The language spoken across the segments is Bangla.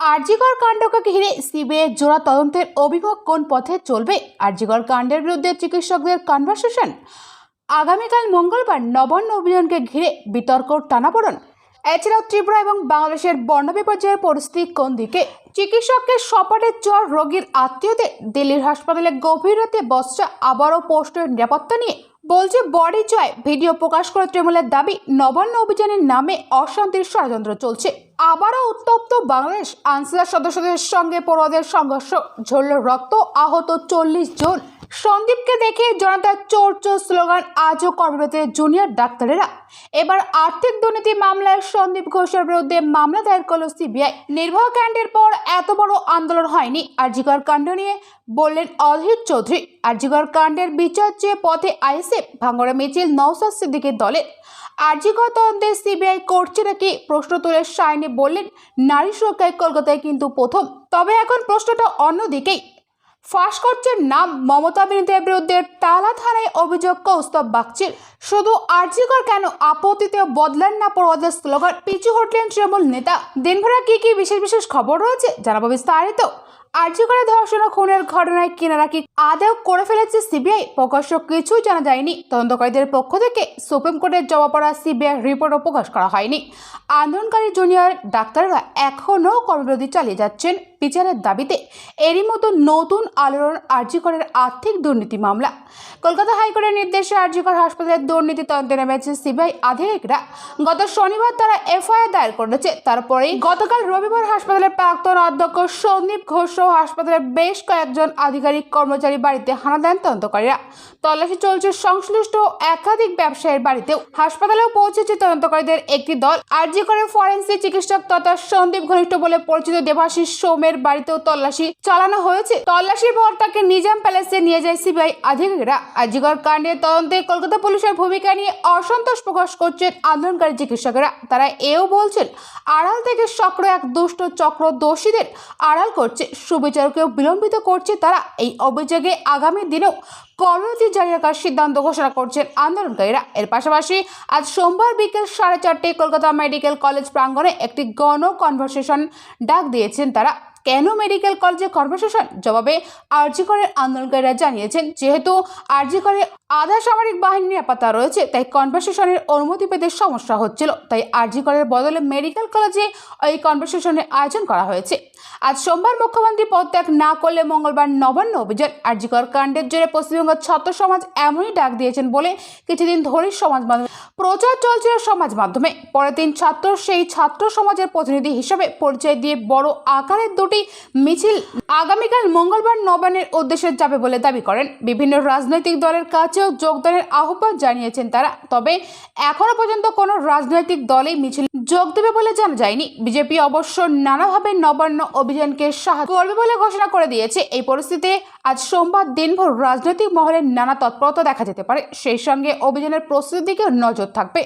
আরজিকর কাণ্ডকে ঘিরে সিবিআই জোড়া তদন্তের অভিমুখ কোন পথে চলবে? আরজিকর কাণ্ডের বিরুদ্ধে চিকিৎসকদের কনভারসেশন আগামীকাল মঙ্গলবার নবান্ন অভিযানকে ঘিরে বিতর্ক টানাপোড়ন। এছাড়াও ত্রিপুরা এবং বাংলাদেশের বন্যা বিপর্যয়ের পরিস্থিতি কোন দিকে? চিকিৎসককে সপাটের চর রোগীর আত্মীয়দের দিল্লির হাসপাতালে গভীর রাতে বসছে আবারও পোস্টের নিরাপত্তা নিয়ে। বলছে বডি জয়। ভিডিও প্রকাশ করে তৃণমূলের দাবি, নবান্ন অভিযানের নামে অশান্তির ষড়যন্ত্র চলছে। আবারও উত্তপ্ত বাংলাদেশ। আনসার সদস্যদের সঙ্গে পড়ুয়াদের সংঘর্ষ। ঝরল রক্ত আহত চল্লিশ জন। সন্দীপকে দেখে জনতার চোর চোর স্লোগান আজও কর্মরত জুনিয়র ডাক্তারেরা। এবার আর্থিক দুর্নীতি মামলায় সন্দীপ ঘোষের বিরুদ্ধে মামলা দায়ের করল সিবিআই। নির্ভয়া ক্যান্ডের পর এত বড় আন্দোলন হয়নি। আরজিকর কাণ্ড নিয়ে বললেন অধীর চৌধুরী। আরজিকর কাণ্ডের বিচার চেয়ে পথে আইএসএফ, ভাঙড়া মিছিল নওসাদ সিদ্দিকের দলের আরজিকর তদন্তে সিবিআই করছে নাকি প্রশ্ন তুলে সায়নি বললেন, নারী সুরক্ষায় কলকাতায় কিন্তু প্রথম। তবে এখন প্রশ্নটা অন্যদিকেই। ফাঁস করছে নাম মমতা বিনীতের বিরুদ্ধে তালা থানায় অভিযোগ কৌস্তব বাগচির। শুধু আর্জিকর কেন আপত্তিতে বদলেন না পড়ুয়াদের স্লোগান? পিছু হটলেন তৃণমূল নেতা। দিনভরা কি কি বিশেষ বিশেষ খবর রয়েছে জানাব বিস্তারিত। আর্জিকরে ধর্ষণ ও খুনের ঘটনায় কিনারা কি আদেও করে ফেলেছে সিবিআই। প্রকাশ্য কিছুই জানা যায়নি। তদন্তকারীদের পক্ষ থেকে সুপ্রিম কোর্টের জমা পড়া সিবিআই রিপোর্টও প্রকাশ করা হয়নি। আন্দোলনকারী জুনিয়র ডাক্তাররা এখনও কর্মবিরতি চালিয়ে যাচ্ছেন। বিচারের দাবিতে এরই মতো নতুন আলোড়ন আরজিকরের আর্থিক দুর্নীতি মামলা। কলকাতা হাইকোর্টের নির্দেশে আরজিকর হাসপাতালের দুর্নীতি তদন্তে নেমেছে সিবিআই আধিকারিকরা। গত শনিবার তারা এফআইআর দায়ের করেছে। তারপরেই গতকাল রবিবার হাসপাতালের প্রাক্তন অধ্যক্ষ সন্দীপ ঘোষ সহ হাসপাতালের বেশ কয়েকজন আধিকারিক কর্মচারী বাড়িতে হানা দেন তদন্তকারীরা। তল্লাশি চলছে সংশ্লিষ্ট একাধিক ব্যবসায়ীর বাড়িতেও হাসপাতালেও পৌঁছেছে তদন্তকারীদের একটি দল। আর আরজি করে ফরেন্সিক চিকিৎসক তথা সন্দীপ ঘনিষ্ঠ বলে পরিচিত দেবাশিস সোমের বাড়িতেও তল্লাশি চালানো হয়েছে। তল্লাশির পর তাকে নিজাম প্যালেসে নিয়ে যায় সিবিআই আধিকারিকরা। আরজিকর কাণ্ডের তদন্তে কলকাতা পুলিশের ভূমিকা নিয়ে অসন্তোষ প্রকাশ করছেন আন্দোলনকারী চিকিৎসকেরা। তারা এও বলছেন, আড়াল থেকে চক্র এক দুষ্ট চক্র দোষীদের আড়াল করছে সুবিচারকেও বিলম্বিত করছে তারা। এই অভিযোগে আগামী দিনেও কর্মসূচি জারি রাখার সিদ্ধান্ত ঘোষণা করছেন আন্দোলনকারীরা। এর পাশাপাশি আজ সোমবার বিকেল সাড়ে চারটে কলকাতা মেডিকেল কলেজ প্রাঙ্গণে একটি গণ কনভারসেশন ডাক দিয়েছেন তারা। কেন মেডিকেল কলেজে কনভারসেশন জবাবে আরজি করের আন্দোলনকারীরা জানিয়েছেন, যেহেতু আরজি করে আধা সামরিক বাহিনী নিরাপত্তা রয়েছে, তাই কনভারসেশনের অনুমতি পেতে সমস্যা হচ্ছিল। তাই আরজি করের বদলে মেডিকেল কলেজে এই কনভারসেশনের আয়োজন করা হয়েছে। আজ সোমবার মুখ্যমন্ত্রী পদত্যাগ না করলে মঙ্গলবার নবান্ন অভিযান। আরজিকর কাণ্ডের জেরে পশ্চিমবঙ্গ ছাত্র সমাজ এমনই ডাক দিয়েছেন বলে কিছুদিন ধরেই সমাজ মাধ্যমে প্রচার চলছিল সমাজ মাধ্যমে। পরের দিন ছাত্র, সেই ছাত্র সমাজের প্রতিনিধি হিসেবে পরিচয় দিয়ে বড় আকারের দুটি মিছিল আগামীকাল মঙ্গলবার নবান্নের উদ্দেশ্যে যাবে বলে দাবি করেন। বিভিন্ন রাজনৈতিক দলের কাছেও যোগদানের আহ্বান জানিয়েছেন তারা। তবে এখনও পর্যন্ত কোনো রাজনৈতিক দলই মিছিল যোগ দেবে বলে জানা যায়নি। বিজেপি অবশ্য নানাভাবে নবান্ন অভিযানকে সাহায্য করবে বলে ঘোষণা করে দিয়েছে। এই পরিস্থিতিতে আজ সোমবার দিনভর রাজনৈতিক মহলের নানা তৎপরতা দেখা যেতে পারে। সেই সঙ্গে অভিযানের প্রস্তুতির দিকে নজর থাকবে।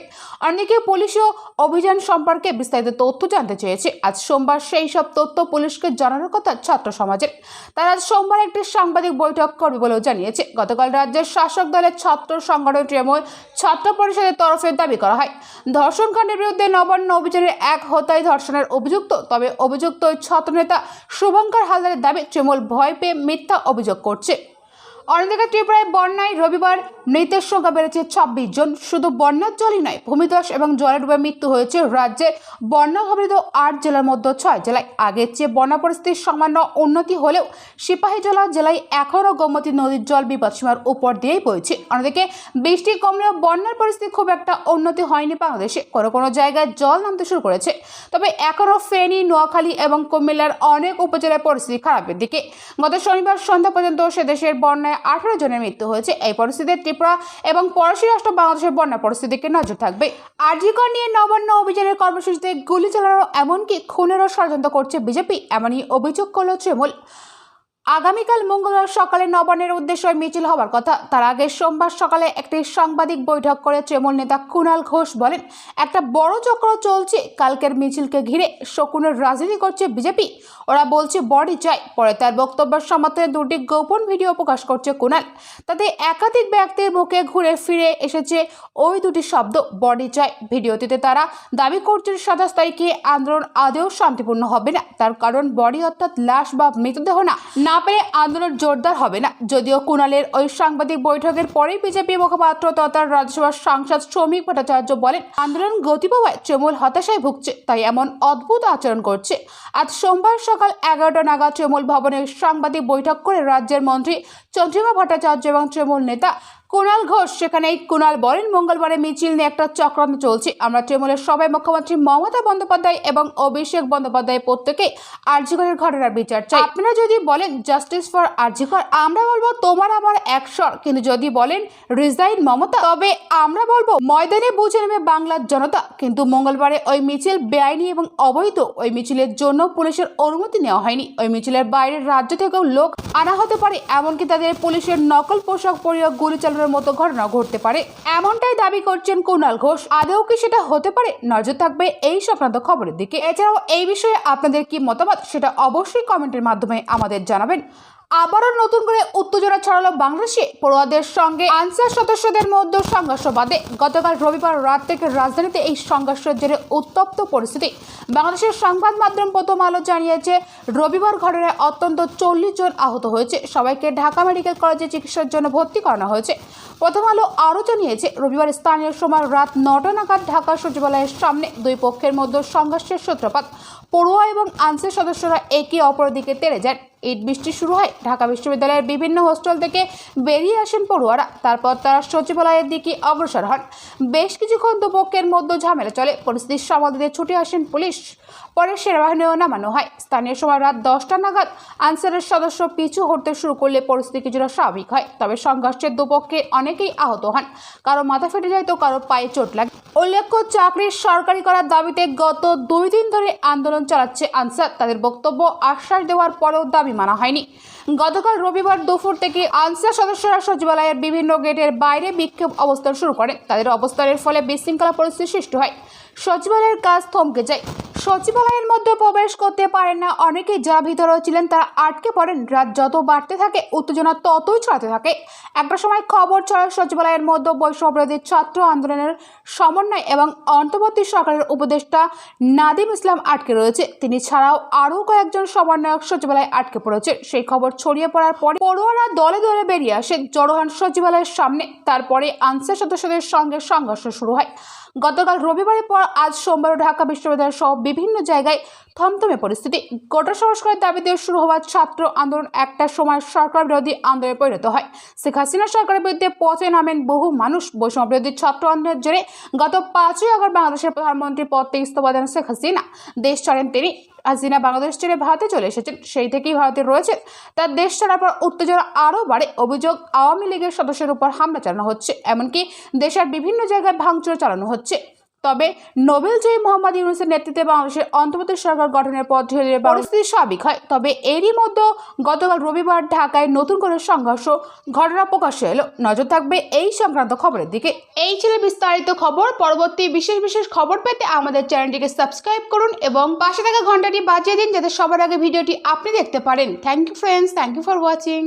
অন্যদিকে পুলিশও অভিযান সম্পর্কে বিস্তারিত তথ্য জানতে চেয়েছে। আজ সোমবার সেই সব তথ্য পুলিশকে জানানোর কথা ছাত্র সমাজের। তারা আজ সোমবার একটি সাংবাদিক বৈঠক করবে বলেও জানিয়েছে। গতকাল রাজ্যের শাসক দলের ছাত্র সংগঠন তৃণমূল ছাত্র পরিষদের তরফে দাবি করা হয়, ধর্ষণকাণ্ডের বিরুদ্ধে নবান্ন অভিযানের এক হত্যায় ধর্ষণের অভিযুক্ত। তবে অভিযুক্ত ছাত্রনেতা শুভঙ্কর হালদারের দাবি, তৃণমূল ভয় পেয়ে মিথ্যা অভিযোগ করছে অন্যদিকে ত্রিপুরায় বন্যায় রবিবার মৃতের সংখ্যা বেড়েছে ছাব্বিশ জন। শুধু বন্যার জলই নয়, ভূমিধস এবং জলে ডুবে মৃত্যু হয়েছে রাজ্যে। বন্যা আট জেলার মধ্যে ছয় জেলায়। আগের চেয়ে বন্যা পরিস্থিতির সামান্য উন্নতি হলেও সিপাহীজলা জেলায় এখনও গোমতী নদীর জল বিপদসীমার উপর দিয়েই বইছে। অন্যদিকে বৃষ্টি কমলেও বন্যার পরিস্থিতি খুব একটা উন্নতি হয়নি বাংলাদেশে। কোনো কোনো জায়গায় জল নামতে শুরু করেছে। তবে এখনও ফেনী, নোয়াখালী এবং কুমিল্লার অনেক উপজেলার পরিস্থিতি খারাপের দিকে। গত শনিবার সন্ধ্যা পর্যন্ত সে দেশের বন্যায় আঠারো জনের মৃত্যু হয়েছে। এই পরিস্থিতিতে ত্রিপুরা এবং পড়াশি রাষ্ট্র বাংলাদেশের বন্যা পরিস্থিতিকে নজর থাকবে। আরজিকর নিয়ে নবান্ন অভিযানের কর্মসূচিতে গুলি চালানো, এমনকি খুনেরও ষড়যন্ত্র করছে বিজেপি, এমনই অভিযোগ করল তৃণমূল। আগামীকাল মঙ্গলবার সকালে নবান্নের উদ্দেশ্যে মিছিল হওয়ার কথা। তার আগে সোমবার সকালে একটি সাংবাদিক বৈঠক করে তৃণমূল নেতা কুণাল ঘোষ বলেন, একটা বড় চক্র চলছে, কালকের মিছিলকে ঘিরে শকুনের রাজনীতি করছে বিজেপি। ওরা বলছে, বডি চাই। পরে তার বক্তব্যের সমর্থনে দুটি গোপন ভিডিও প্রকাশ করছে কুণাল। তাতে একাধিক ব্যক্তির মুখে ঘুরে ফিরে এসেছে ওই দুটি শব্দ, বডি চাই। ভিডিওটিতে তারা দাবি করছেন, সাতাশ তারিখে আন্দোলন আদেও শান্তিপূর্ণ হবে না। তার কারণ, বডি অর্থাৎ লাশ বা মৃতদেহ না। না পেরে আন্দোলন জোরদার হবে না। যদিও কুণালের ওই সাংবাদিক বৈঠকের পরেই বিজেপি মুখপাত্র তথা রাজ্যসভার সাংসদ শ্রমিক ভট্টাচার্য বলেন, আন্দোলন গতি পাওয়ায় তৃণমূল হতাশায় ভুগছে, তাই এমন অদ্ভুত আচরণ করছে। আজ সোমবার সকাল এগারোটা নাগাদ তৃণমূল ভবনে সাংবাদিক বৈঠক করে রাজ্যের মন্ত্রী চন্দ্রিমা ভট্টাচার্য এবং তৃণমূল নেতা কুণাল ঘোষ, সেখানে কুণাল বলেন মঙ্গলবারে মিছিল নিয়ে একটা চক্রান্ত চলছে। আমরা তৃণমূলের সবাই মুখ্যমন্ত্রী মমতা বন্দ্যোপাধ্যায় এবং অভিষেক বন্দ্যোপাধ্যায় প্রত্যেকে আরজিকরের ঘটনার বিচার চাই। আপনারা যদি বলেন, জাস্টিস ফর আরজিকর আমরা বলব, তোমার আমার একশর কিন্তু যদি বলেন, রিজাইন মমতা তবে আমরা বলব, ময়দানে বুঝে নেবে বাংলার জনতা কিন্তু মঙ্গলবারে ওই মিছিল বেআইনি এবং অবৈধ। ওই মিছিলের জন্য পুলিশের অনুমতি নেওয়া হয়নি। ওই মিছিলের বাইরের রাজ্য থেকেও লোক আনা হতে পারে, এমনকি তাদের পুলিশের নকল পোশাক পরিয়ে গুলি চালানোর মতো ঘটনা ঘটতে পারে। এমনটাই দাবি করছেন কুণাল ঘোষ। আদৌ কি সেটা হতে পারে? নজর থাকবে এই সংক্রান্ত খবরের দিকে। এছাড়াও এই বিষয়ে আপনাদের কি মতামত সেটা অবশ্যই কমেন্টের মাধ্যমে আমাদের জানাবেন। আবারও নতুন করে উত্তেজনা ছড়ালো বাংলাদেশে। পড়ুয়াদের সঙ্গে আনসার সদস্যদের মধ্যে সংঘর্ষ বাদে গতকাল রবিবার রাত থেকে রাজধানীতে এই সংঘর্ষের জেরে উত্তপ্ত পরিস্থিতি। বাংলাদেশের সংবাদ মাধ্যম প্রথম আলো জানিয়েছে, রবিবার ঘটনায় অত্যন্ত চল্লিশ জন আহত হয়েছে। সবাইকে ঢাকা মেডিকেল কলেজে চিকিৎসার জন্য ভর্তি করানো হয়েছে। প্রথম আলো আরও জানিয়েছে, রবিবার স্থানীয় সময় রাত নটা নাগাদ ঢাকা সচিবালয়ের সামনে দুই পক্ষের মধ্যে সংঘর্ষের সূত্রপাত। পড়ুয়া এবং আনসার সদস্যরা একে অপরের দিকে তেড়ে যান ইট বৃষ্টি শুরু হয়। ঢাকা বিশ্ববিদ্যালয়ের বিভিন্ন হোস্টেল থেকে বেরিয়ে আসেন পড়ুয়ারা। তারপর তারা সচিবালয়ের দিকে অগ্রসর হন। বেশ কিছুক্ষণ দুপক্ষের মধ্যে ঝামেলা চলে। পরিস্থিতি সামাল দিতে ছুটে আসেন পুলিশ। পরে সেনাবাহিনীও নামানো হয়। স্থানীয় সময় রাত দশটা নাগাদ আনসারের সদস্য পিছু হতে শুরু করলে পরিস্থিতি কিছুটা স্বাভাবিক হয়। তবে সংঘর্ষের দুপক্ষে অনেকেই আহত হন। কারও মাথা ফেটে যায় তো কারও পায়ে চোট লাগে। উল্লেখ্য চাকরির সরকারি করার দাবিতে গত দুই দিন ধরে আন্দোলন চালাচ্ছে আনসার। তাদের বক্তব্য আশ্বাস দেওয়ার পরেও দাবি মানা হয়নি। গতকাল রবিবার দুপুর থেকে আনসার সদস্যরা সচিবালয়ের বিভিন্ন গেটের বাইরে বিক্ষোভ অবস্থান শুরু করেন। তাদের অবস্থানের ফলে বিশৃঙ্খলা পরিস্থিতি সৃষ্টি হয়। সচিবালয়ের কাজ থমকে যায়। সচিবালয়ের মধ্যে প্রবেশ করতে পারেন না। অনেকেই যারা ভিতরে ছিলেন তারা আটকে পড়েন। রাত যত বাড়তে থাকে, উত্তেজনা ততই ছড়াতে থাকে। একটা সময় খবর ছড়ায়, সচিবালয়ের মধ্যে বৈষম্যবিরোধী ছাত্র আন্দোলনের সমন্বয় এবং অন্তর্বর্তী সরকারের উপদেষ্টা নাদিম ইসলাম আটকে রয়েছে। তিনি ছাড়াও আরও কয়েকজন সমন্বয়ক সচিবালয়ে আটকে পড়েছে। সেই খবর ছড়িয়ে পড়ার পরে পড়ুয়ারা দলে দলে বেরিয়ে আসে। জড়ো হন সচিবালয়ের সামনে। তারপরে আনসার সদস্যদের সঙ্গে সংঘর্ষ শুরু হয়। গতকাল রবিবারের পর আজ সোমবার ঢাকা বিশ্ববিদ্যালয় সহ বিভিন্ন জায়গায় থমথমে পরিস্থিতি। গোটা সংস্কারের দাবিতে শুরু হওয়া ছাত্র আন্দোলন একটা সময় সরকার বিরোধী আন্দোলনে পরিণত হয়। শেখ হাসিনা সরকারের বিরুদ্ধে পথে নামেন বহু মানুষ। বৈষম্য বিরোধী ছাত্র আন্দোলনের জেরে গত পাঁচই আগস্ট বাংলাদেশের প্রধানমন্ত্রী পদ থেকে ইস্তফা দেন শেখ হাসিনা। দেশ ছাড়েন তিনি। হাসিনা বাংলাদেশ ছেড়ে ভারতে চলে এসেছেন, সেই থেকেই ভারতে রয়েছেন। তার দেশ ছাড়ার পর উত্তেজনা আরও বাড়ে। অভিযোগ, আওয়ামী লীগের সদস্যের উপর হামলা চালানো হচ্ছে। এমনকি দেশের বিভিন্ন জায়গায় ভাঙচুর চালানো হচ্ছে। তবে নোবেল জয়ী মোহাম্মদ ইউনুসের নেতৃত্বে বাংলাদেশের অন্তর্বর্তী সরকার গঠনের ধীরে পরিস্থিতি স্বাভাবিক হয়। তবে এরই মধ্যে গতকাল রবিবার ঢাকায় নতুন করে সংঘর্ষ ঘটনা প্রকাশ্যে এলো। নজর থাকবে এই সংক্রান্ত খবরের দিকে। এই ছিল বিস্তারিত খবর। পরবর্তী বিশেষ বিশেষ খবর পেতে আমাদের চ্যানেলটিকে সাবস্ক্রাইব করুন এবং পাশে থাকা ঘন্টাটি বাজিয়ে দিন যাতে সবার আগে ভিডিওটি আপনি দেখতে পারেন। Thank you friends thank you for watching